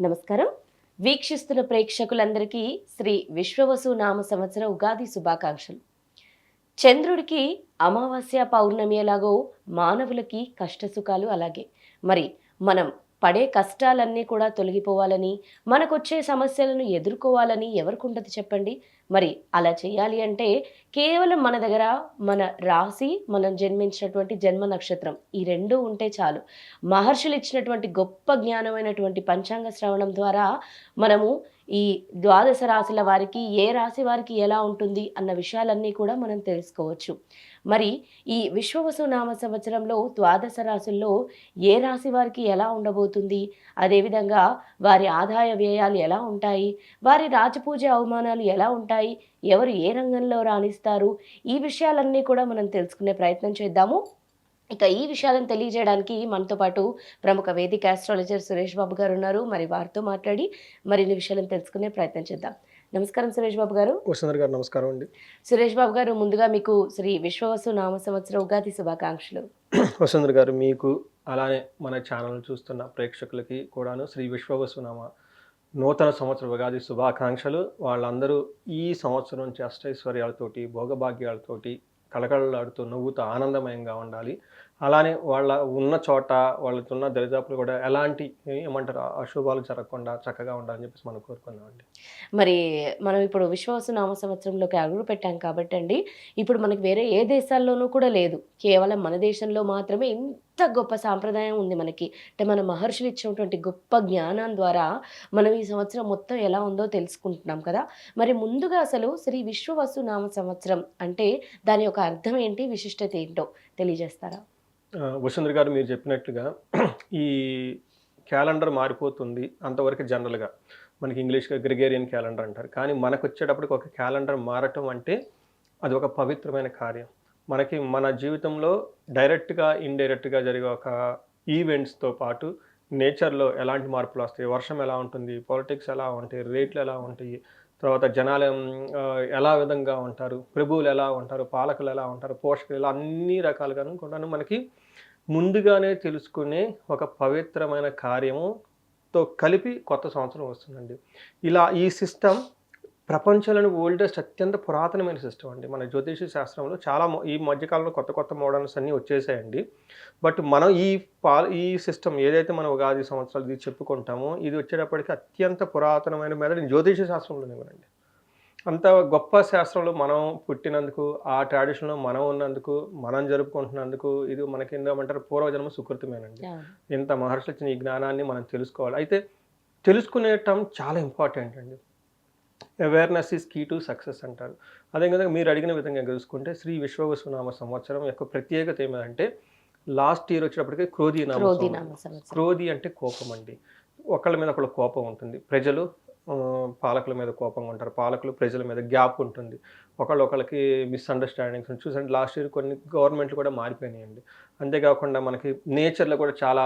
నమస్కారం. వీక్షిస్తున్న ప్రేక్షకులందరికీ శ్రీ విశ్వవసు నామ సంవత్సర ఉగాది శుభాకాంక్షలు. చంద్రుడికి అమావాస్య పౌర్ణమి ఎలాగో మానవులకి కష్టసుఖాలు అలాగే. మరి మనం పడే కష్టాలన్నీ కూడా తొలగిపోవాలని మనకొచ్చే సమస్యలను ఎదుర్కోవాలని ఎవరికి ఉంటుంది చెప్పండి? మరి అలా చేయాలి అంటే కేవలం మన దగ్గర మన రాశి మనం జన్మించినటువంటి జన్మ నక్షత్రం ఈ రెండు ఉంటే చాలు. మహర్షులు ఇచ్చినటువంటి గొప్ప జ్ఞానమైనటువంటి పంచాంగ శ్రవణం ద్వారా మనము ఈ ద్వాదశ రాశుల వారికి ఏ రాశి వారికి ఎలా ఉంటుంది అన్న విషయాలన్నీ కూడా మనం తెలుసుకోవచ్చు. మరి ఈ విశ్వవసు నామ సంవత్సరంలో ద్వాదశ రాశుల్లో ఏ రాశి వారికి ఎలా ఉండబోతుంది అదేవిధంగా వారి ఆదాయ వ్యయాలు ఎలా ఉంటాయి వారి రాజపూజ అవమానాలు ఎలా ఉంటాయి ఎవరు ఏ రంగంలో రాణిస్తారు ఈ విషయాలన్నీ కూడా మనం తెలుసుకునే ప్రయత్నం చేద్దాము. ఇక ఈ విషయాలను తెలియజేయడానికి మనతో పాటు ప్రముఖ వేదిక ఆస్ట్రాలజర్ సురేష్ బాబు గారు ఉన్నారు. మరి వారితో మాట్లాడి మరిన్ని విషయాలను తెలుసుకునే ప్రయత్నం చేద్దాం. నమస్కారం సురేష్ బాబు గారు. వసుంధర్ గారు నమస్కారం అండి. సురేష్ బాబు గారు ముందుగా మీకు శ్రీ విశ్వవసు నామ సంవత్సర ఉగాది శుభాకాంక్షలు. వసుంధర్ గారు మీకు అలానే మన ఛానల్ చూస్తున్న ప్రేక్షకులకి కూడాను శ్రీ విశ్వవసునామ నూతన సంవత్సర ఉగాది శుభాకాంక్షలు. వాళ్ళందరూ ఈ సంవత్సరం నుంచి అష్టైశ్వర్యాలతోటి భోగభాగ్యాలతోటి కళకళలాడుతూ నవ్వుతూ ఆనందమయంగా ఉండాలి. అలానే వాళ్ళ ఉన్న చోట వాళ్ళతో ఉన్న దరిదాపులు కూడా ఎలాంటి ఏమంటారు అశుభాలు జరగకుండా చక్కగా ఉండాలని చెప్పేసి మనం కోరుకున్నామండి మరి మనం ఇప్పుడు విశ్వాస నామ సంవత్సరంలోకి అడుగు పెట్టాం కాబట్టి అండి ఇప్పుడు మనకి వేరే ఏ దేశాల్లోనూ కూడా లేదు. కేవలం మన దేశంలో మాత్రమే ఇంత గొప్ప సాంప్రదాయం ఉంది మనకి. అంటే మన మహర్షులు ఇచ్చినటువంటి గొప్ప జ్ఞానం ద్వారా మనం ఈ సంవత్సరం మొత్తం ఎలా ఉందో తెలుసుకుంటున్నాం కదా. మరి ముందుగా అసలు శ్రీ విశ్వవసు నామ సంవత్సరం అంటే దాని యొక్క అర్థం ఏంటి విశిష్టత ఏంటో తెలియజేస్తారా? వసుంధర్ గారు మీరు చెప్పినట్లుగా ఈ క్యాలెండర్ మారిపోతుంది అంతవరకు జనరల్గా. మనకి ఇంగ్లీష్గా గ్రిగేరియన్ క్యాలెండర్ అంటారు. కానీ మనకు వచ్చేటప్పటికి ఒక క్యాలెండర్ మారటం అంటే అది ఒక పవిత్రమైన కార్యం. మనకి మన జీవితంలో డైరెక్ట్గా ఇండైరెక్ట్గా జరిగే ఒక ఈవెంట్స్తో పాటు నేచర్లో ఎలాంటి మార్పులు వస్తాయి? వర్షం ఎలా ఉంటుంది? పాలిటిక్స్ ఎలా ఉంటాయి? రేట్లు ఎలా ఉంటాయి? తర్వాత జనాలు ఎలా విధంగా ఉంటారు? ప్రభువులు ఎలా ఉంటారు? పాలకులు ఎలా ఉంటారు? పోషకులు ఇలా అన్ని రకాలుగాను కూడాను మనకి ముందుగానే తెలుసుకునే ఒక పవిత్రమైన కార్యముతో కలిపి కొత్త సంవత్సరం వస్తుందండి. ఇలా ఈ సిస్టమ్ ప్రపంచంలోని ఓల్డెస్ట్ అత్యంత పురాతనమైన సిస్టమ్ అండి. మన జ్యోతిష శాస్త్రంలో చాలా ఈ మధ్యకాలంలో కొత్త కొత్త మోడల్స్ అన్నీ వచ్చేసాయండి. బట్ మనం ఈ పా ఈ సిస్టమ్ ఏదైతే మనం ఉగాది సంవత్సరాలు ఇది చెప్పుకుంటామో ఇది వచ్చేటప్పటికి అత్యంత పురాతనమైన మీద జ్యోతిష శాస్త్రంలోనే కదండి అంత గొప్ప శాస్త్రంలో మనం పుట్టినందుకు ఆ ట్రెడిషన్లో మనం ఉన్నందుకు మనం జరుపుకుంటున్నందుకు ఇది మనకి ఏంటంటారు పూర్వజన్మ సుకృతమేనండి. ఇంత మహర్షులు ఇచ్చిన ఈ జ్ఞానాన్ని మనం తెలుసుకోవాలి. అయితే తెలుసుకునేటం చాలా ఇంపార్టెంట్ అండి. Awareness is key to success అంటారు. అదేవిధంగా మీరు అడిగిన విధంగా చూసుకుంటే శ్రీ విశ్వవసునామ సంవత్సరం యొక్క ప్రత్యేకత ఏమిటంటే లాస్ట్ ఇయర్ వచ్చేటప్పటికి క్రోధి నామ క్రోధి అంటే కోపం అండి. ఒకళ్ళ మీద ఒకళ్ళ కోపం ఉంటుంది. ప్రజలు పాలకుల మీద కోపంగా ఉంటారు. పాలకులు ప్రజల మీద గ్యాప్ ఉంటుంది. ఒకళ్ళు ఒకళ్ళకి మిస్అండర్స్టాండింగ్స్ చూసండి లాస్ట్ ఇయర్ కొన్ని గవర్నమెంట్లు కూడా మారిపోయినాయండి. అంతేకాకుండా మనకి నేచర్లో కూడా చాలా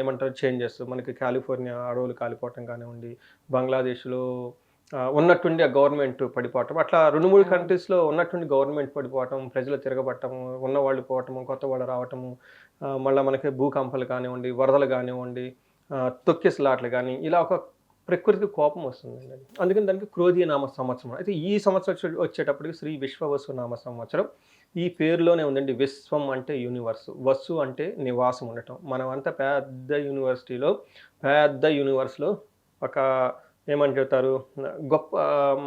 ఏమంటారు చేంజెస్ మనకి కాలిఫోర్నియా అడవులు కాలిపోవటం కానివ్వండి బంగ్లాదేశ్లో ఉన్నట్టుండి ఆ గవర్నమెంట్ పడిపోవటం అట్లా రెండు మూడు. కంట్రీస్లో ఉన్నట్టుండి గవర్నమెంట్ పడిపోవటం ప్రజలు తిరగబట్టము ఉన్నవాళ్ళు పోవటము కొత్త వాళ్ళు రావటము మళ్ళీ మనకి భూకంపాలు కానివ్వండి వరదలు కానివ్వండి తొక్కిసలాట్లు కానీ ఇలా ఒక ప్రకృతికి కోపం వస్తుందండి అందుకని దానికి క్రోధి నామ సంవత్సరం. అయితే ఈ సంవత్సరం వచ్చే- వచ్చేటప్పటికి శ్రీ విశ్వవసు నామ సంవత్సరం. ఈ పేరులోనే ఉందండి విశ్వం అంటే యూనివర్స్ వసు అంటే నివాసం ఉండటం. మనం అంతా పెద్ద యూనివర్సిటీలో పెద్ద యూనివర్స్లో ఒక ఏమని చెప్తారు గొప్ప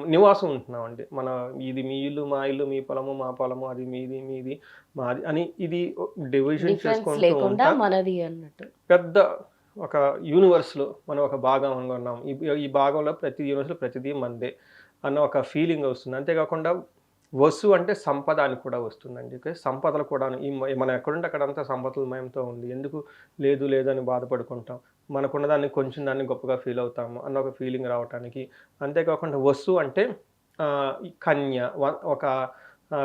నివాసం ఉంటున్నామండి. మన ఇది మీ ఇల్లు మా ఇల్లు మీ పొలము మా పొలము అది మీది మీది మాది అని ఇది డివిజన్ చేసుకుంటూ ఉంటా. పెద్ద ఒక యూనివర్స్లో మనం ఒక భాగం ఉన్నాం. ఈ ఈ భాగంలో ప్రతి యూనివర్స్లో ప్రతిదీ మందే అన్న ఒక ఫీలింగ్ వస్తుంది. అంతేకాకుండా వసు అంటే సంపద అని కూడా వస్తుందండి. ఓకే? సంపదలు కూడా ఈ మనం ఎక్కడుంటే అక్కడంతా సంపదలమయంతో ఉంది. ఎందుకు లేదు లేదు అని బాధపడుకుంటాం. మనకున్న దాన్ని కొంచెం దాన్ని గొప్పగా ఫీల్ అవుతాము అన్న ఒక ఫీలింగ్ రావటానికి. అంతేకాకుండా వసు అంటే కన్య ఒక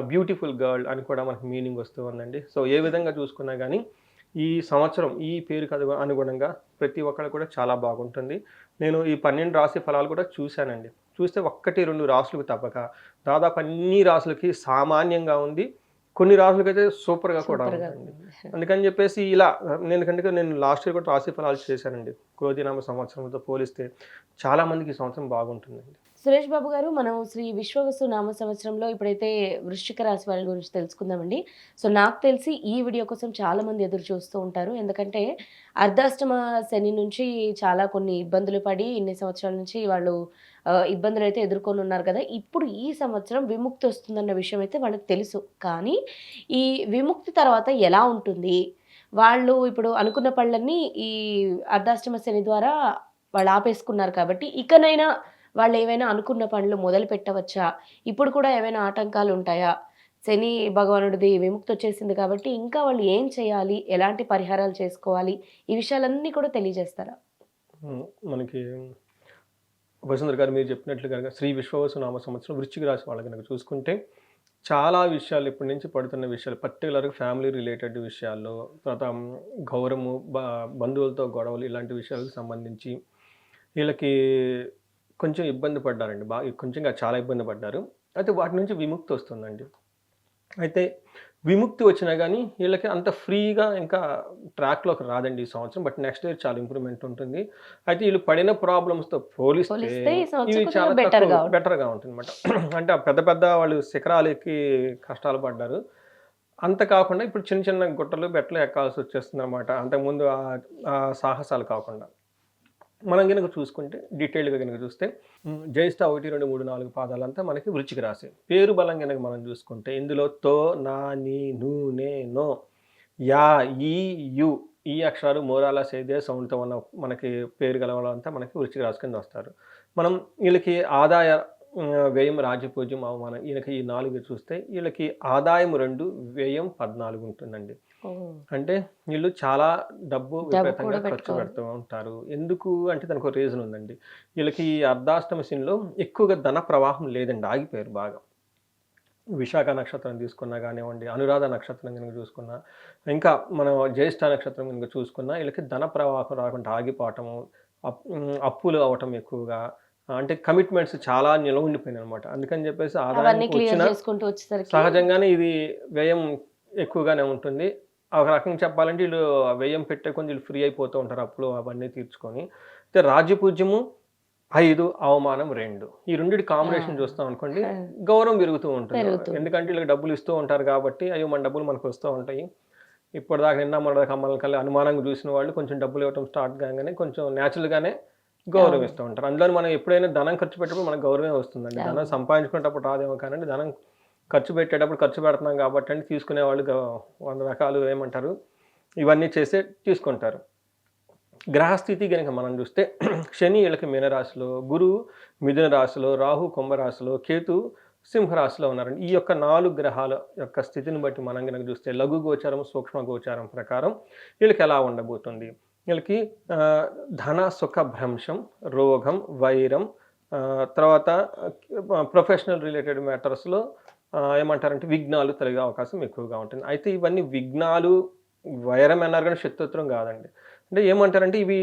బ్యూటిఫుల్ గర్ల్ అని కూడా మనకు మీనింగ్ వస్తూ ఉందండి. సో ఏ విధంగా చూసుకున్నా కానీ ఈ సంవత్సరం ఈ పేరుకు అను అనుగుణంగా ప్రతి ఒక్కరు కూడా చాలా బాగుంటుంది. నేను ఈ పన్నెండు రాశి ఫలాలు కూడా చూశానండి. చూస్తే ఒక్కటి రెండు రాసులకు తప్పక. దాదాపు అన్ని రాసులకి సామాన్యంగా ఉంది. కొన్ని రాసులకైతే సూపర్గా కూడా ఉంటుంది. అందుకని చెప్పేసి ఇలా నేను ఎందుకంటే నేను లాస్ట్ ఇయర్ కూడా రాశి ఫలాలు చేశానండి. క్రోధినామ సంవత్సరంతో పోలిస్తే చాలా మందికి ఈ సంవత్సరం బాగుంటుందండి. సురేష్ బాబు గారు మనం శ్రీ విశ్వవసు నామ సంవత్సరంలో ఇప్పుడైతే వృశ్చిక రాశి వాళ్ళ గురించి తెలుసుకుందామండి. సో నాకు తెలిసి ఈ వీడియో కోసం చాలా మంది ఎదురు చూస్తూ ఉంటారు. ఎందుకంటే అర్ధాష్టమ శని నుంచి చాలా కొన్ని ఇబ్బందులు పడి ఇన్ని సంవత్సరాల నుంచి వాళ్ళు ఇబ్బందులు అయితే ఎదుర్కొని ఉన్నారు కదా. ఇప్పుడు ఈ సంవత్సరం విముక్తి వస్తుందన్న విషయం అయితే వాళ్ళకి తెలుసు. కానీ ఈ విముక్తి తర్వాత ఎలా ఉంటుంది? వాళ్ళు ఇప్పుడు అనుకున్న పళ్ళన్నీ ఈ అర్ధాష్టమ శని ద్వారా వాళ్ళు ఆపేసుకున్నారు కాబట్టి ఇకనైనా వాళ్ళు ఏమైనా అనుకున్న పనులు మొదలు పెట్టవచ్చా? ఇప్పుడు కూడా ఏమైనా ఆటంకాలు ఉంటాయా? శని భగవానుడిది విముక్తి వచ్చేసింది కాబట్టి ఇంకా వాళ్ళు ఏం చేయాలి? ఎలాంటి పరిహారాలు చేసుకోవాలి? ఈ విషయాలన్నీ కూడా తెలియజేస్తారా? మనకి వసుంధర గారు మీరు చెప్పినట్లు కనుక శ్రీ విశ్వవసు నామ సంవత్సరం వృశ్చిక రాశి వాళ్ళ కనుక చూసుకుంటే చాలా విషయాలు ఇప్పటి నుంచి పడుతున్న విషయాలు పర్టికులర్గా ఫ్యామిలీ రిలేటెడ్ విషయాల్లో తర్వాత గౌరవము బ బంధువులతో గొడవలు ఇలాంటి విషయాలకు సంబంధించి వీళ్ళకి కొంచెం ఇబ్బంది పడ్డారండి. బాగా కొంచెం కాదు, చాలా ఇబ్బంది పడ్డారు. అయితే వాటి నుంచి విముక్తి వస్తుందండి. అయితే విముక్తి వచ్చినా కానీ వీళ్ళకి అంత ఫ్రీగా ఇంకా ట్రాక్లోకి రాదండి ఈ సంవత్సరం. బట్ నెక్స్ట్ ఇయర్ చాలా ఇంప్రూవ్మెంట్ ఉంటుంది. అయితే వీళ్ళు పడిన ప్రాబ్లమ్స్తో పోలిస్తే ఇవి చాలా. బెటర్గా ఉంటుంది. అనమాట అంటే పెద్ద పెద్ద వాళ్ళు శిఖరాలకి కష్టాలు పడ్డారు. అంత కాకుండా ఇప్పుడు చిన్న చిన్న గుట్టలు బెట్టలు ఎక్కాల్సి వచ్చేస్తుంది అనమాట అంతకుముందు ఆ సాహసాలు కాకుండా. మనం కనుక చూసుకుంటే డీటెయిల్డ్గా కనుక చూస్తే జ్యేష్ఠ ఒకటి రెండు మూడు నాలుగు పాదాలంతా మనకి వృచ్చిక రాశి. పేరు బలం కనుక మనం చూసుకుంటే ఇందులో తో నా నీ నూ నే నో యా ఈ యు ఈ అక్షరాలు మోరాల సేదే సౌండ్తో ఉన్న మనకి పేరు గల వాళ్ళంతా మనకి వృచ్చిక రాశి కింద వస్తారు. మనం వీళ్ళకి ఆదాయ వ్యయం రాజపూజ్యం అవమానం వీళ్ళకి ఈ నాలుగు చూస్తే వీళ్ళకి ఆదాయం రెండు వ్యయం పద్నాలుగు ఉంటుందండి. అంటే వీళ్ళు చాలా డబ్బు విపరీతంగా ఖర్చు. పెడుతూ ఉంటారు. ఎందుకు అంటే దానికి ఒక రీజన్ ఉందండి. వీళ్ళకి ఈ అర్ధాష్టమ శనిలో ఎక్కువగా ధన ప్రవాహం లేదండి ఆగిపోయారు బాగా. విశాఖ నక్షత్రం తీసుకున్నా కానివ్వండి అనురాధ నక్షత్రం కనుక చూసుకున్నా ఇంకా మనం జ్యేష్ఠ నక్షత్రం కనుక చూసుకున్నా వీళ్ళకి ధన ప్రవాహం రాకుండా ఆగిపోవటము అప్పులు అవటం ఎక్కువగా అంటే కమిట్మెంట్స్ చాలా నిలవ ఉండిపోయినాయి అనమాట అందుకని చెప్పేసి ఆదాయం సహజంగానే ఇది వ్యయం ఎక్కువగానే ఉంటుంది. ఒక రకంగా చెప్పాలంటే వీళ్ళు వ్యయం పెట్టే కొంచెం వీళ్ళు ఫ్రీ అయిపోతూ ఉంటారు అప్పులు అవన్నీ తీర్చుకొని అయితే రాజ్యపూజ్యము ఐదు అవమానం రెండు ఈ రెండింటి కాంబినేషన్. చూస్తాం అనుకోండి. గౌరవం పెరుగుతూ ఉంటుంది. ఎందుకంటే వీళ్ళకి డబ్బులు ఇస్తూ ఉంటారు కాబట్టి అయ్యో మన డబ్బులు మనకు వస్తూ ఉంటాయి ఇప్పటిదాకా నిన్న మన కమ్మల కల్లి అనుమానంగా చూసిన వాళ్ళు కొంచెం డబ్బులు ఇవ్వటం స్టార్ట్ కాగానే కొంచెం న్యాచురల్గానే గౌరవిస్తూ ఉంటారు అందులో మనం ఎప్పుడైనా ధనం ఖర్చు పెట్టినప్పుడు మనకు గౌరవమే వస్తుందండి ధనం. సంపాదించుకునేటప్పుడు రాదేమో కానీ ధనం ఖర్చు పెట్టేటప్పుడు ఖర్చు పెడుతున్నాం కాబట్టి అని తీసుకునే వాళ్ళు వంద రకాలు ఏమంటారు? ఇవన్నీ చేసే తీసుకుంటారు. గ్రహస్థితి కనుక మనం చూస్తే శని వీళ్ళకి మీనరాశిలో గురువు మిథున రాశిలో రాహు కుంభరాశిలో కేతు సింహరాశిలో ఉన్నారండి. ఈ యొక్క నాలుగు గ్రహాల యొక్క స్థితిని బట్టి మనం కనుక చూస్తే లఘు గోచారం సూక్ష్మ గోచారం ప్రకారం వీళ్ళకి ఎలా ఉండబోతుంది? వీళ్ళకి ధన సుఖ భ్రంశం రోగం వైరం తర్వాత ప్రొఫెషనల్ రిలేటెడ్ మ్యాటర్స్లో ఏమంటారంటే విఘ్నాలు తొలగే అవకాశం ఎక్కువగా ఉంటుంది. అయితే ఇవన్నీ విఘ్నాలు వైరం అన్నారు కానీ శత్రుత్వం కాదండి. అంటే ఏమంటారంటే ఇవి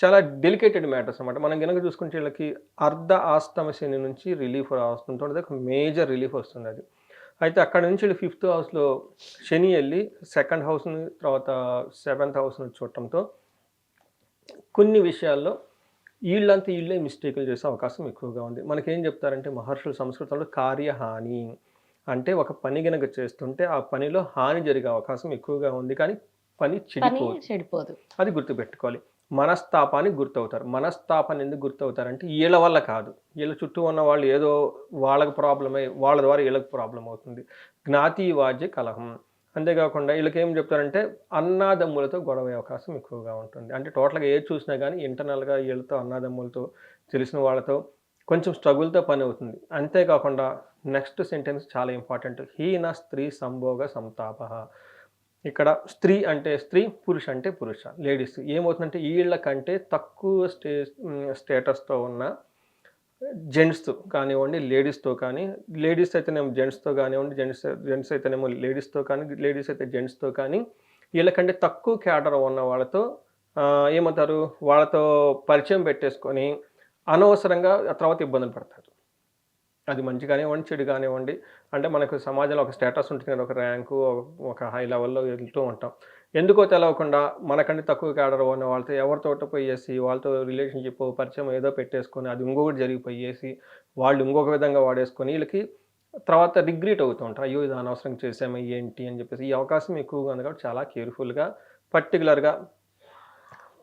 చాలా డెలికేటెడ్ మ్యాటర్స్ అనమాట మనం కనుక చూసుకుంటే వీళ్ళకి అర్ధ ఆస్తమ శని నుంచి రిలీఫ్ వస్తుంటుంది ఒక మేజర్ రిలీఫ్ వస్తుంది అది అయితే అక్కడ నుంచి వీళ్ళు ఫిఫ్త్ హౌస్లో శని వెళ్ళి సెకండ్ హౌస్ని తర్వాత సెవెంత్ హౌస్ని చూడటంతో కొన్ని విషయాల్లో వీళ్ళంతా వీళ్ళే మిస్టేకులు చేసే అవకాశం ఎక్కువగా ఉంది. మనకేం చెప్తారంటే మహర్షుల సంస్కృతంలో కార్యహాని అంటే ఒక పని గనక చేస్తుంటే ఆ పనిలో హాని జరిగే అవకాశం ఎక్కువగా ఉంది. కానీ పని చెడిపోదు. చెడిపోదు. అది గుర్తుపెట్టుకోవాలి. మనస్తాపానికి గుర్తవుతారు. మనస్తాపాన్ని ఎందుకు గుర్తవుతారంటే వీళ్ళ వల్ల కాదు. వీళ్ళ చుట్టూ ఉన్న వాళ్ళు ఏదో వాళ్ళకి ప్రాబ్లమే వాళ్ళ ద్వారా వీళ్ళకి ప్రాబ్లం అవుతుంది. జ్ఞాతి వాద్య కలహం. అంతేకాకుండా వీళ్ళకి ఏం చెప్తారంటే అన్నాదమ్ములతో గొడవ అయ్యే అవకాశం ఎక్కువగా ఉంటుంది. అంటే టోటల్గా ఏది చూసినా కానీ ఇంటర్నల్గా వీళ్ళతో అన్నాదమ్ములతో తెలిసిన వాళ్ళతో కొంచెం స్ట్రగుల్తో పని అవుతుంది. అంతేకాకుండా నెక్స్ట్ సెంటెన్స్ చాలా ఇంపార్టెంట్. హీన స్త్రీ సంభోగ సంతాప. ఇక్కడ స్త్రీ అంటే స్త్రీ పురుష అంటే పురుష. లేడీస్ ఏమవుతుందంటే వీళ్ళ కంటే తక్కువ స్టే స్టేటస్తో ఉన్న జెంట్స్తో కానివ్వండి లేడీస్తో కానీ లేడీస్ అయితేనేమో జెంట్స్తో కానివ్వండి జెంట్స్ జెంట్స్ అయితేనేమో లేడీస్తో కానీ లేడీస్ అయితే జెంట్స్తో కానీ వీళ్ళకంటే తక్కువ క్యాడర్ ఉన్న వాళ్ళతో ఏమంటారు? వాళ్ళతో పరిచయం పెట్టేసుకొని అనవసరంగా తర్వాత ఇబ్బందులు పడతారు. అది మంచి కానివ్వండి చెడు కానివ్వండి. అంటే మనకు సమాజంలో ఒక స్టేటస్ ఉంటుంది కదా ఒక ర్యాంకు ఒక హై లెవెల్లో వెళ్తూ ఉంటాం. ఎందుకో తెలవకుండా మనకంటే తక్కువ క్యాడర్ ఉన్న వాళ్ళతో ఎవరితోటో పోయేసి వాళ్ళతో రిలేషన్షిప్ పరిచయం ఏదో పెట్టేసుకొని అది ఇంకొకటి జరిగిపోయేసి వాళ్ళు ఇంకొక విధంగా వాడేసుకొని వీళ్ళకి తర్వాత రిగ్రీట్ అవుతూ ఉంటారు. అయ్యో ఇది అనవసరం చేసాము ఏంటి అని చెప్పేసి. ఈ అవకాశం ఎక్కువగా ఉంది కాబట్టి చాలా కేర్ఫుల్గా పర్టికులర్గా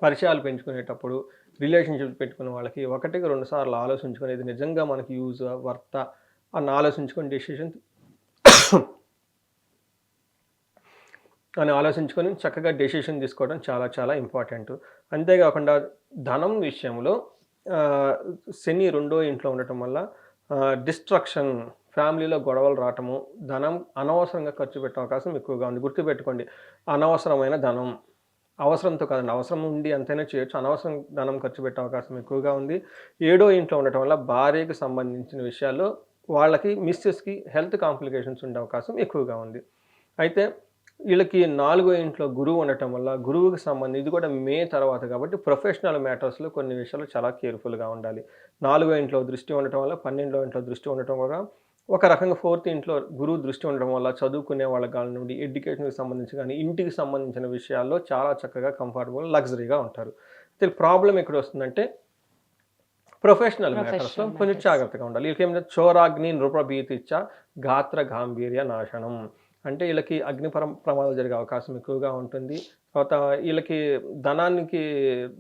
పరిచయాలు పెంచుకునేటప్పుడు రిలేషన్షిప్ పెట్టుకునే వాళ్ళకి ఒకటికి రెండు సార్లు ఆలోచించుకొని ఇది నిజంగా మనకి యూజ్ వర్త అని ఆలోచించుకొని డెసిషన్ అని ఆలోచించుకొని చక్కగా డెసిషన్ తీసుకోవడం చాలా చాలా ఇంపార్టెంట్ అంతేకాకుండా ధనం విషయంలో శని రెండో ఇంట్లో ఉండటం వల్ల డిస్ట్రక్షన్ ఫ్యామిలీలో గొడవలు రావటము ధనం అనవసరంగా ఖర్చు పెట్టే అవకాశం ఎక్కువగా ఉంది. గుర్తుపెట్టుకోండి అనవసరమైన ధనం. అవసరంతో కాదండి అవసరం ఉండి అంతైనా చేయొచ్చు. అనవసరం ధనం ఖర్చు పెట్టే అవకాశం ఎక్కువగా ఉంది. ఏడో ఇంట్లో ఉండటం వల్ల భార్యకు సంబంధించిన విషయాల్లో వాళ్ళకి మిస్సెస్కి హెల్త్ కాంప్లికేషన్స్ ఉండే అవకాశం ఎక్కువగా ఉంది. అయితే వీళ్ళకి నాలుగో ఇంట్లో గురువు ఉండటం వల్ల గురువుకి సంబంధించి ఇది కూడా మే తర్వాత కాబట్టి ప్రొఫెషనల్ మ్యాటర్స్లో కొన్ని విషయాలు చాలా కేర్ఫుల్గా ఉండాలి. నాలుగో ఇంట్లో దృష్టి ఉండటం వల్ల పన్నెండో ఇంట్లో దృష్టి ఉండటం వల్ల ఒక రకంగా ఫోర్త్ ఇంట్లో గురువు దృష్టి ఉండడం వల్ల చదువుకునే వాళ్ళ కాళ్ళ నుండి ఎడ్యుకేషన్కి సంబంధించి కానీ ఇంటికి సంబంధించిన విషయాల్లో చాలా చక్కగా కంఫర్టబుల్ లగ్జరీగా ఉంటారు. అయితే ప్రాబ్లం ఎక్కడ వస్తుందంటే ప్రొఫెషనల్ మ్యాటర్స్లో కొంచెం. జాగ్రత్తగా ఉండాలి. వీళ్ళకి ఏమైనా చోరాగ్ని నృపభీతిచ్చ? గాత్ర గాంభీర్య నాశనం. అంటే వీళ్ళకి అగ్ని పరం ప్రమాదాలు జరిగే అవకాశం ఎక్కువగా ఉంటుంది. తర్వాత వీళ్ళకి ధనానికి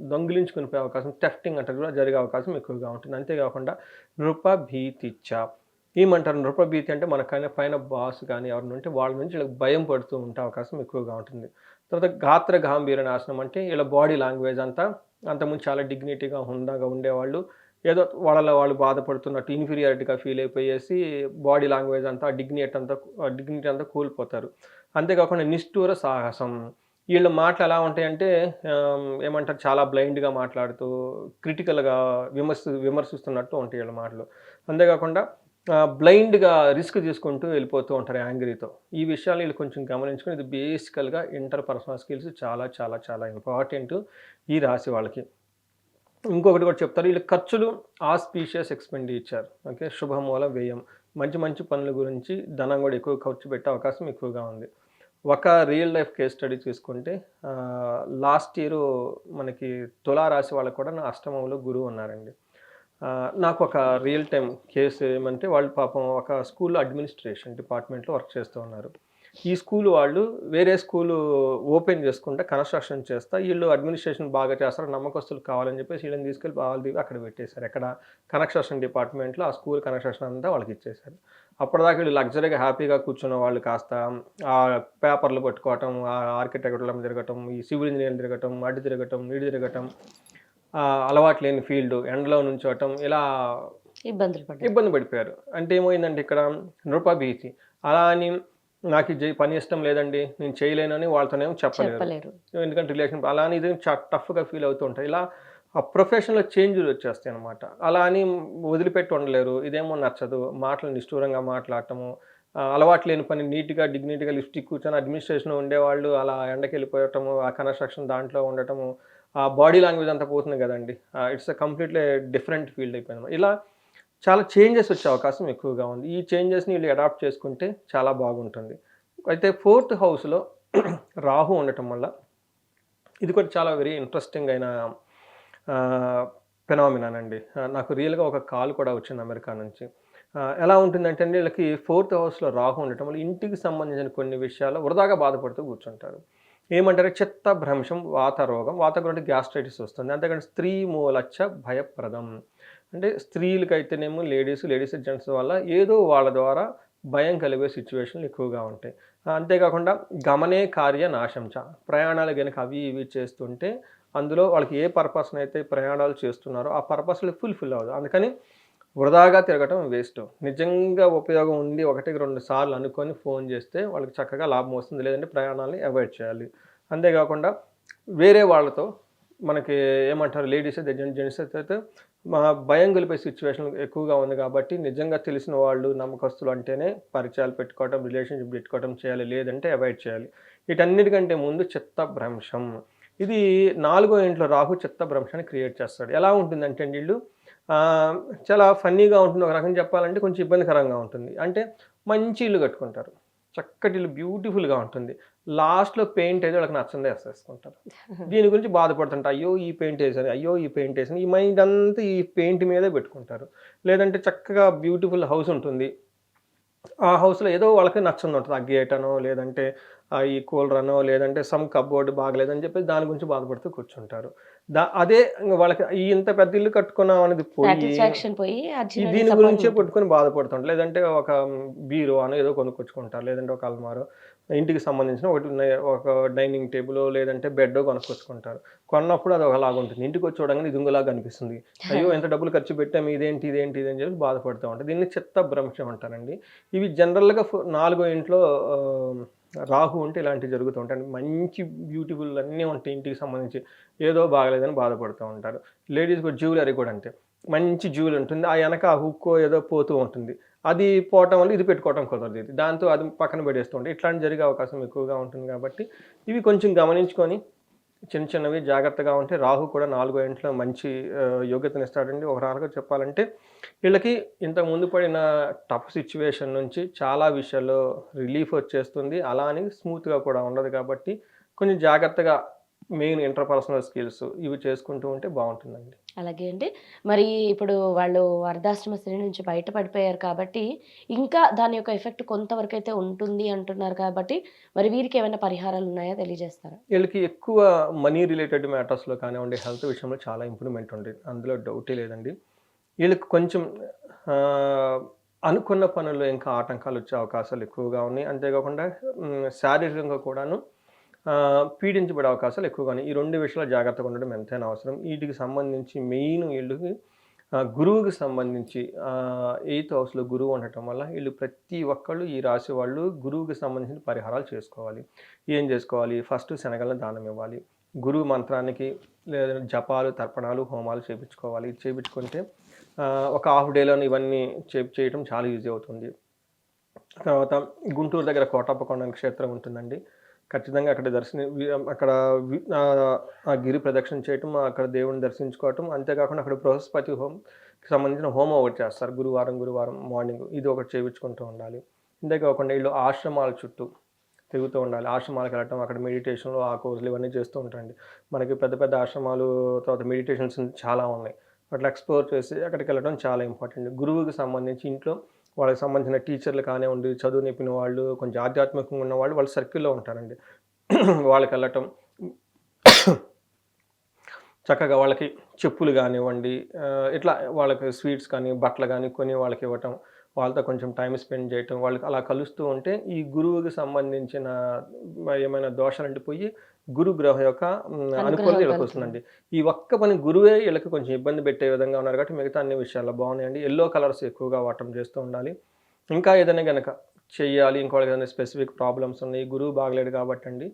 దొంగిలించుకుని పోయే అవకాశం టెఫ్టింగ్ అంటే కూడా జరిగే అవకాశం ఎక్కువగా ఉంటుంది. అంతేకాకుండా నృపభీతిచ్చ? ఏమంటారు నృపభీతి అంటే మనకైనా పైన బాస్ కానీ ఎవరిని ఉంటే వాళ్ళ నుంచి వీళ్ళకి భయం పడుతూ ఉంటే అవకాశం ఎక్కువగా ఉంటుంది. తర్వాత గాత్ర గాంభీర్య నాశనం అంటే వీళ్ళ బాడీ లాంగ్వేజ్ అంతా అంతకుముందు చాలా డిగ్నిటీగా హుందాగా ఉండేవాళ్ళు. ఏదో వాళ్ళ వాళ్ళు బాధపడుతున్నట్టు ఇన్ఫీరియారిటీగా ఫీల్ అయిపోయేసి బాడీ లాంగ్వేజ్ అంతా డిగ్నిటీ అంతా డిగ్నిటీ అంతా కూలిపోతారు. అంతేకాకుండా నిష్ఠూర సాహసం. వీళ్ళ మాటలు ఎలా ఉంటాయంటే ఏమంటారు? చాలా బ్లైండ్గా మాట్లాడుతూ క్రిటికల్గా విమర్శ విమర్శిస్తున్నట్టు ఉంటాయి వీళ్ళ మాటలు. అంతేకాకుండా బ్లైండ్గా రిస్క్ తీసుకుంటూ వెళ్ళిపోతూ ఉంటారు యాంగ్రీతో. ఈ విషయాలు వీళ్ళు కొంచెం గమనించుకుని ఇది బేసికల్గా ఇంటర్ పర్సనల్ స్కిల్స్ చాలా చాలా చాలా ఇంపార్టెంట్ ఈ రాశి వాళ్ళకి. ఇంకొకటి కూడా చెప్తారు వీళ్ళు ఖర్చులు ఆస్పీషియస్ ఎక్స్పెండిచర్ ఓకే శుభమూల వ్యయం. మంచి మంచి పనుల గురించి ధనం కూడా ఎక్కువ ఖర్చు పెట్టే అవకాశం ఎక్కువగా ఉంది. ఒక రియల్ లైఫ్ కేస్ స్టడీ తీసుకుంటే లాస్ట్ ఇయర్ మనకి తులా రాశి వాళ్ళకు కూడా నా అష్టమంలో గురువు ఉన్నారండి. నాకు ఒక రియల్ టైం కేసు ఏమంటే వాళ్ళు పాపం ఒక స్కూల్ అడ్మినిస్ట్రేషన్ డిపార్ట్మెంట్లో వర్క్ చేస్తూ ఉన్నారు. ఈ స్కూల్ వాళ్ళు వేరే స్కూలు ఓపెన్ చేసుకుంటే కన్స్ట్రక్షన్ చేస్తా వీళ్ళు అడ్మినిస్ట్రేషన్ బాగా చేస్తారు నమ్మకస్తులు కావాలని చెప్పేసి వీళ్ళని తీసుకెళ్ళి వాళ్ళు అక్కడ పెట్టేశారు. ఎక్కడ? కన్స్ట్రక్షన్ డిపార్ట్మెంట్లో ఆ స్కూల్ కన్స్ట్రక్షన్ అంతా వాళ్ళకి ఇచ్చేశారు. అప్పటిదాకా వీళ్ళు లగ్జరీగా హ్యాపీగా కూర్చున్న వాళ్ళు కాస్త ఆ పేపర్లు పట్టుకోవటం ఆ ఆర్కిటెక్టుల తిరగటం ఈ సివిల్ ఇంజనీర్లు తిరగటం అడ్డు తిరగటం ఇటు తిరగటం అలవాటు లేని ఫీల్డ్ ఎండలో నుంచోవటం ఇలా ఇబ్బందులు పడ్డారు. ఇబ్బంది పడిపోయారు. అంటే ఏమైందంటే ఇక్కడ నృపభీతి అలా అని నాకు పని ఇష్టం లేదండి నేను చేయలేనని వాళ్ళతోనేమో చెప్పలేరు. చెప్పలేరు. ఎందుకంటే రిలేషన్ అలా అని ఇది టఫ్గా ఫీల్ అవుతూ ఉంటాయి. ఇలా ఆ ప్రొఫెషన్లో చేంజ్లు వచ్చేస్తాయి అనమాట అలా అని వదిలిపెట్టి ఉండలేరు. ఇదేమో నచ్చదు. మాటలు నిష్ఠూరంగా మాట్లాడటము అలవాటు లేని పని నీట్గా డిగ్నిటీగా లిప్స్టిక్ కూర్చొని అడ్మినిస్ట్రేషన్ ఉండేవాళ్ళు అలా ఎండకి వెళ్ళిపోవటము ఆ కన్స్ట్రక్షన్ దాంట్లో ఉండటము ఆ బాడీ లాంగ్వేజ్ అంతా పోతుంది కదండి. It's a completely different field అయిపోయింది. ఇలా చాలా చేంజెస్ వచ్చే అవకాశం ఎక్కువగా ఉంది. ఈ చేంజెస్ని వీళ్ళు అడాప్ట్ చేసుకుంటే చాలా బాగుంటుంది. అయితే ఫోర్త్ హౌస్లో రాహు ఉండటం వల్ల ఇది కూడా చాలా వెరీ ఇంట్రెస్టింగ్ అయిన ఫెనామినాన్ అండి. నాకు రియల్గా ఒక కాల్ కూడా వచ్చింది అమెరికా నుంచి. ఎలా ఉంటుందంటే అండి వీళ్ళకి ఫోర్త్ హౌస్లో రాహు ఉండటం వల్ల ఇంటికి సంబంధించిన కొన్ని విషయాలు వృధాగా బాధపడుతూ కూర్చుంటారు. ఏమంటారు? చిత్త భ్రంశం వాత రోగం వాత గురించి గ్యాస్ట్రైటిస్ వస్తుంది. అంతేకాని స్త్రీ మూలచ్చ భయప్రదం. అంటే స్త్రీలకైతేనేమో లేడీస్ లేడీస్ జెంట్స్ వల్ల ఏదో వాళ్ళ ద్వారా భయం కలిగే సిచ్యువేషన్లు ఎక్కువగా ఉంటాయి. అంతేకాకుండా గమనే కార్య నాశంచ. ప్రయాణాలు కనుక అవి ఇవి చేస్తుంటే అందులో వాళ్ళకి ఏ పర్పస్ని అయితే ప్రయాణాలు చేస్తున్నారో ఆ పర్పస్లు ఫుల్ఫిల్ అవ్వదు. అందుకని వృధాగా తిరగటం వేస్ట్ నిజంగా ఉపయోగం ఉంది ఒకటికి రెండు సార్లు అనుకొని ఫోన్ చేస్తే వాళ్ళకి చక్కగా లాభం వస్తుంది. లేదంటే ప్రయాణాలని అవాయిడ్ చేయాలి. అంతేకాకుండా వేరే వాళ్ళతో మనకి ఏమంటారు లేడీస్ అయితే జెంట్స్ అయితే మా భయం గెలిపే సిచ్యువేషన్ ఎక్కువగా ఉంది కాబట్టి నిజంగా తెలిసిన వాళ్ళు నమ్మకస్తులు అంటేనే పరిచయాలు పెట్టుకోవటం రిలేషన్షిప్ పెట్టుకోవటం చేయాలి. లేదంటే అవాయిడ్ చేయాలి. వీటన్నిటికంటే ముందు చిత్త భ్రంశం. ఇది నాలుగో ఇంట్లో రాహు చిత్త భ్రంశాన్ని క్రియేట్ చేస్తాడు. ఎలా ఉంటుందంటే వీళ్ళు చాలా ఫన్నీగా ఉంటుంది. ఒక రకం చెప్పాలంటే కొంచెం ఇబ్బందికరంగా ఉంటుంది. అంటే మంచి ఇల్లు కట్టుకుంటారు. చక్కటి ఇల్లు బ్యూటిఫుల్గా ఉంటుంది. లాస్ట్లో పెయింట్ అయితే వాళ్ళకి నచ్చందే వేసేసుకుంటారు. దీని గురించి బాధపడుతుంటారు. అయ్యో ఈ పెయింట్ వేసాను. అయ్యో ఈ పెయింట్ వేసాను. ఈ మైండ్ అంతా ఈ పెయింట్ మీదే పెట్టుకుంటారు. లేదంటే చక్కగా బ్యూటిఫుల్ హౌస్ ఉంటుంది. ఆ హౌస్లో ఏదో వాళ్ళకి నచ్చంది ఉంటుంది. ఆ గేట్ అనో లేదంటే ఆ ఈ కూలర్ అనో లేదంటే సమ్ కబోర్డ్ బాగలేదని చెప్పి దాని గురించి బాధపడుతూ కూర్చుంటారు. దా అదే వాళ్ళకి ఈ ఇంత పెద్ద ఇల్లు కట్టుకున్నాం అనేది పోయి దీని గురించే. పట్టుకొని బాధపడుతుంటారు. లేదంటే ఒక బీరో అని ఏదో కొనుక్కొచ్చుకుంటారు. లేదంటే ఒక అల్మారో. ఇంటికి సంబంధించిన ఒకటి ఒక డైనింగ్ టేబుల్ లేదంటే బెడ్ కొనుక్కొచ్చుకుంటారు. కొన్నప్పుడు అది ఒకలాగా ఉంటుంది. ఇంటికి వచ్చి చూడగానే ఇది ఇంకోలాగా అనిపిస్తుంది. అయ్యో ఎంత డబ్బులు ఖర్చు పెట్టాము ఇదేంటి ఇదేంటి ఇదేంటి చెప్పి బాధపడుతూ ఉంటారు. దీన్ని చిత్త భ్రంశం అంటారండి. ఇవి జనరల్గా నాలుగో ఇంట్లో రాహు ఉంటే ఇలాంటివి జరుగుతూ ఉంటాయి. మంచి బ్యూటిఫుల్ అన్నీ ఉంటాయి ఇంటికి సంబంధించి. ఏదో బాగలేదని బాధపడుతూ ఉంటారు. లేడీస్ కూడా జ్యువెలరీ కూడా అంతే. మంచి జ్యువెలరీ ఉంటుంది. ఆ వెనక ఆ హుక్కో ఏదో పోతూ ఉంటుంది. అది పోవటం వల్ల ఇది పెట్టుకోవటం కుదరదు ఇది. దాంతో అది పక్కన పెడేస్తూ ఉంటాయి ఇట్లాంటి జరిగే అవకాశం ఎక్కువగా ఉంటుంది కాబట్టి ఇవి కొంచెం గమనించుకొని చిన్న చిన్నవి జాగ్రత్తగా ఉంటే రాహు కూడా నాలుగో ఇంట్లో మంచి యోగ్యతను ఇస్తాడండి. ఒక రకంగా చెప్పాలంటే వీళ్ళకి ఇంతకు ముందు పడిన టఫ్ సిచ్యువేషన్ నుంచి చాలా విషయాల్లో రిలీఫ్ వచ్చేస్తుంది. అలా అని స్మూత్గా కూడా ఉండదు కాబట్టి కొంచెం జాగ్రత్తగా మెయిన్ ఇంటర్పర్సనల్ స్కిల్స్ ఇవి చేసుకుంటూ ఉంటే బాగుంటుందండి. అలాగే అండి. మరి ఇప్పుడు వాళ్ళు అర్ధాశ్రమ శ్రేణి నుంచి బయటపడిపోయారు కాబట్టి ఇంకా దాని యొక్క ఎఫెక్ట్ కొంతవరకు అయితే ఉంటుంది అంటున్నారు కాబట్టి మరి వీరికి ఏమైనా పరిహారాలు ఉన్నాయా తెలియజేస్తారా? వీళ్ళకి ఎక్కువ మనీ రిలేటెడ్ మ్యాటర్స్లో కానివ్వండి హెల్త్ విషయంలో చాలా ఇంప్రూవ్మెంట్ ఉంది. అందులో డౌటే లేదండి. వీళ్ళకి కొంచెం అనుకున్న పనుల్లో ఇంకా ఆటంకాలు వచ్చే అవకాశాలు ఎక్కువగా ఉన్నాయి. అంతేకాకుండా శారీరకంగా కూడాను పీడించబడే అవకాశాలు ఎక్కువగా ఈ రెండు విషయాలు జాగ్రత్తగా ఉండడం ఎంతైనా అవసరం. వీటికి సంబంధించి మెయిన్ వీళ్ళకి గురువుకి సంబంధించి ఎయిత్ హౌస్లో గురువు ఉండటం వల్ల వీళ్ళు ప్రతి ఒక్కళ్ళు ఈ రాశి వాళ్ళు గురువుకి సంబంధించిన పరిహారాలు చేసుకోవాలి. ఏం చేసుకోవాలి? ఫస్ట్ శనగలను దానం ఇవ్వాలి. గురువు మంత్రానికి లేదా జపాలు తర్పణాలు హోమాలు చేయించుకోవాలి ఇది చేయించుకుంటే ఒక హాఫ్ డేలో ఇవన్నీ చే చేయటం చాలా ఈజీ అవుతుంది. తర్వాత గుంటూరు దగ్గర కోటప్పకొండ క్షేత్రం ఉంటుందండి. ఖచ్చితంగా అక్కడ దర్శన అక్కడ ఆ గిరి ప్రదక్షిణ చేయటం అక్కడ దేవుని దర్శించుకోవటం అంతేకాకుండా అక్కడ బృహస్పతి హోమ్కి సంబంధించిన హోమం ఒకటి చేస్తారు. గురువారం గురువారం మార్నింగ్ ఇది ఒకటి చేయించుకుంటూ ఉండాలి. ఇంతేకాకుండా వీళ్ళు ఆశ్రమాల చుట్టూ తిరుగుతూ ఉండాలి. ఆశ్రమాలకు వెళ్ళటం అక్కడ మెడిటేషన్లు ఆ కోర్సులు ఇవన్నీ చేస్తూ ఉంటారండి. మనకి పెద్ద పెద్ద ఆశ్రమాలు తర్వాత మెడిటేషన్స్ చాలా ఉన్నాయి. అట్లా ఎక్స్ప్లోర్ చేసి అక్కడికి వెళ్ళడం చాలా ఇంపార్టెంట్. గురువుకి సంబంధించి ఇంట్లో వాళ్ళకి సంబంధించిన టీచర్లు కానివ్వండి చదువు నేపిన వాళ్ళు కొంచెం ఆధ్యాత్మికంగా ఉన్న వాళ్ళు వాళ్ళ సర్కిల్లో ఉంటారండి. వాళ్ళకి వెళ్ళటం చక్కగా వాళ్ళకి చెప్పులు కానివ్వండి ఇట్లా వాళ్ళకి స్వీట్స్ కానీ బట్టలు కానీ కొని వాళ్ళకి ఇవ్వటం వాళ్ళతో కొంచెం టైం స్పెండ్ చేయటం వాళ్ళకి అలా కలుస్తూ ఉంటే ఈ గురువుకి సంబంధించిన ఏమైనా దోషాలు అంటే పోయి గురు గ్రహం యొక్క అనుకూలత వీళ్ళకి కలుగుతుంది. వస్తుందండి ఈ ఒక్క పని గురువే వీళ్ళకి కొంచెం ఇబ్బంది పెట్టే విధంగా ఉన్నారు కాబట్టి మిగతా అన్ని విషయాల్లో బాగున్నాయండి. ఎల్లో కలర్స్ ఎక్కువగా వాడటం చేస్తూ ఉండాలి. ఇంకా ఏదైనా కనుక చెయ్యాలి ఇంకోళ్ళకి ఏదైనా స్పెసిఫిక్ ప్రాబ్లమ్స్ ఉన్నాయి గురువు బాగలేడు కాబట్టి అండి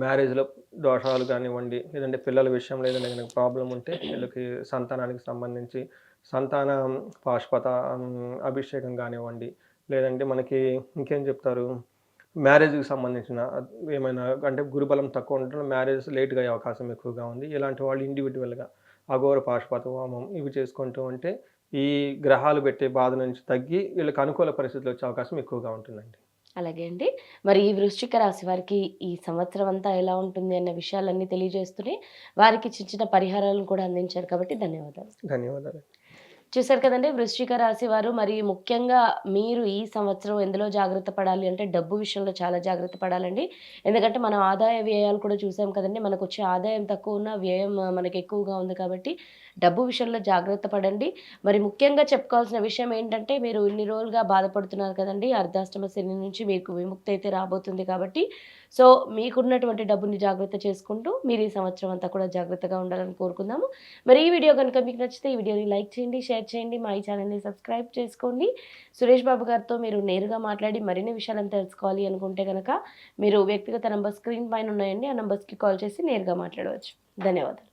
మ్యారేజ్లో దోషాలు కానివ్వండి లేదంటే పిల్లల విషయంలో ఏదైనా కనుక ప్రాబ్లం ఉంటే వీళ్ళకి సంతానానికి సంబంధించి సంతాన పాష్పత ఉమ్, అభిషేకం కానివ్వండి లేదంటే మనకి ఇంకేం చెప్తారు? మ్యారేజ్కి సంబంధించిన ఏమైనా అంటే గురుబలం తక్కువ ఉండటం మ్యారేజ్ లేట్గా అయ్యే అవకాశం ఎక్కువగా ఉంది. ఇలాంటి వాళ్ళు ఇండివిజువల్గా అఘోర పాశుపత హోమం ఇవి చేసుకుంటూ ఉంటే ఈ గ్రహాలు పెట్టే బాధ నుంచి తగ్గి వీళ్ళకి అనుకూల పరిస్థితులు వచ్చే అవకాశం ఎక్కువగా ఉంటుందండి. అలాగే అండి. మరి ఈ వృశ్చిక రాశి వారికి ఈ సంవత్సరం అంతా ఎలా ఉంటుంది అన్న విషయాలన్నీ తెలియజేస్తూనే వారికి చిన్న చిన్న పరిహారాలను కూడా అందించారు కాబట్టి ధన్యవాదాలు. ధన్యవాదాలు చూశారు కదండి వృశ్చిక రాశి వారు మరి ముఖ్యంగా మీరు ఈ సంవత్సరం ఎందులో జాగ్రత్త పడాలి అంటే డబ్బు విషయంలో చాలా జాగ్రత్త పడాలండి. ఎందుకంటే మనం ఆదాయ వ్యయాలు కూడా చూసాం కదండి మనకు వచ్చే ఆదాయం తక్కువ ఉన్న వ్యయం మనకి ఎక్కువగా ఉంది కాబట్టి డబ్బు విషయంలో జాగ్రత్త పడండి. మరి ముఖ్యంగా చెప్పుకోవాల్సిన విషయం ఏంటంటే మీరు ఇన్ని రోజులుగా బాధపడుతున్నారు కదండి అర్ధాష్టమ శని నుంచి మీకు విముక్తి అయితే రాబోతుంది కాబట్టి సో మీకున్నటువంటి డబ్బుని జాగ్రత్త చేసుకుంటూ మీరు ఈ సంవత్సరం అంతా కూడా జాగ్రత్తగా ఉండాలని కోరుకుందాము. మరి ఈ వీడియో కనుక మీకు నచ్చితే ఈ వీడియోని లైక్ చేయండి షేర్ చేయండి మా ఈ ఛానల్ని సబ్స్క్రైబ్ చేసుకోండి. సురేష్ బాబు గారితో మీరు నేరుగా మాట్లాడి మరిన్ని విషయాలను తెలుసుకోవాలి అనుకుంటే కనుక మీరు వ్యక్తిగత నంబర్ స్క్రీన్ పైన ఉన్నాయండి. ఆ నంబర్స్కి కాల్ చేసి నేరుగా మాట్లాడవచ్చు. ధన్యవాదాలు.